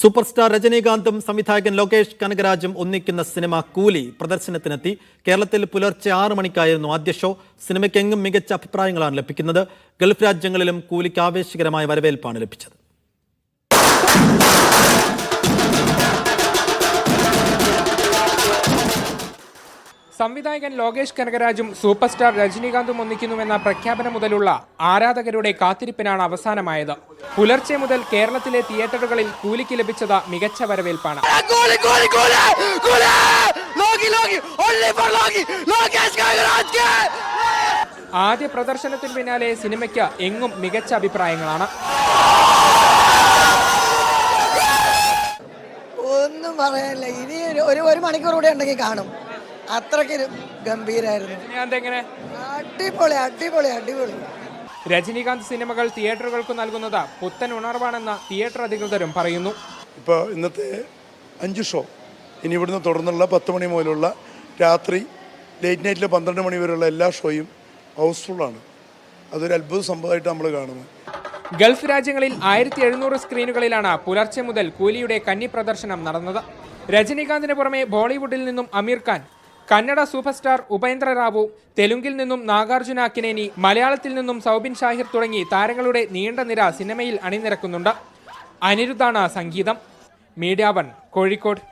Super star രജനീകാന്തും സംവിധായകൻ ലോകേഷ് കനകരാജും ഒന്നിക്കുന്ന cinema കൂലി പ്രദർശനത്തിനെത്തി. കേരളത്തിൽ പുലർച്ചെ ആറ് മണിക്കായിരുന്നു ആദ്യ ഷോ. സിനിമയ്ക്കെങ്ങും മികച്ച അഭിപ്രായങ്ങളാണ് ലഭിക്കുന്നത്. ഗൾഫ് രാജ്യങ്ങളിലും കൂലിക്ക് ആവേശകരമായ വരവേൽപ്പാണ് ലഭിച്ചത്. സംവിധായകൻ ലോകേഷ് കനകരാജും സൂപ്പർ സ്റ്റാർ രജനീകാന്തും ഒന്നിക്കുന്നുവെന്ന പ്രഖ്യാപനം മുതലുള്ള ആരാധകരുടെ കാത്തിരിപ്പിനാണ് അവസാനമായത്. പുലർച്ചെ മുതൽ കേരളത്തിലെ തിയേറ്ററുകളിൽ കൂലിക്ക് ലഭിച്ചത് മികച്ച വരവേൽപ്പാണ്! ആദ്യ പ്രദർശനത്തിന് പിന്നാലെ സിനിമയ്ക്ക് എങ്ങും മികച്ച അഭിപ്രായങ്ങളാണ്. ഒന്നും പറയാനില്ല. ഇനി ഒരു- ഒരു ഒരു മണിക്കൂർ കൂടെ ഉണ്ടെങ്കിൽ കാണും. അത്രയ്ക്ക് ഗംഭീരായിരുന്നു. രജനീകാന്ത് എങ്ങനെ? അടിപൊളി അടിപൊളി അടിപൊളി. രജനീകാന്ത് സിനിമകൾ തിയേറ്ററുകൾക്ക് നൽകുന്നത് പുത്തൻ ഉണർവാണെന്ന് തിയേറ്റർ അധികൃതരും പറയുന്നു. ഇപ്പോൾ ഇന്നത്തെ അഞ്ച് ഷോ. ഇനി ഇവിടുന്ന് തുടർന്നുള്ള പത്ത് മണി മുതലുള്ള രാത്രി ലേറ്റ് നൈറ്റിലെ പന്ത്രണ്ട് മണി വരെയുള്ള എല്ലാ ഷോയും ഹൗസ്ഫുള്ളാണ് അതൊരു അത്ഭുത സംഭവമായിട്ട് നമ്മൾ കാണുന്നത്. ഗൾഫ് രാജ്യങ്ങളിൽ ആയിരത്തി എഴുന്നൂറ് സ്ക്രീനുകളിലാണ് പുലർച്ചെ മുതൽ കൂലിയുടെ കന്നി പ്രദർശനം നടന്നത്. രജനീകാന്തിന് പുറമെ ബോളിവുഡിൽ നിന്നും അമീർ ഖാൻ കന്നഡ സൂപ്പർ സ്റ്റാർ ഉപേന്ദ്ര റാവു തെലുങ്കിൽ നിന്നും നാഗാർജുന അക്കിനേനി മലയാളത്തിൽ നിന്നും സൗബിൻ ഷാഹിർ തുടങ്ങി താരങ്ങളുടെ നീണ്ട നിര സിനിമയിൽ അണിനിരക്കുന്നുണ്ട്. അനിരുദ്ധാണ് സംഗീതം. Media one Kozhikode.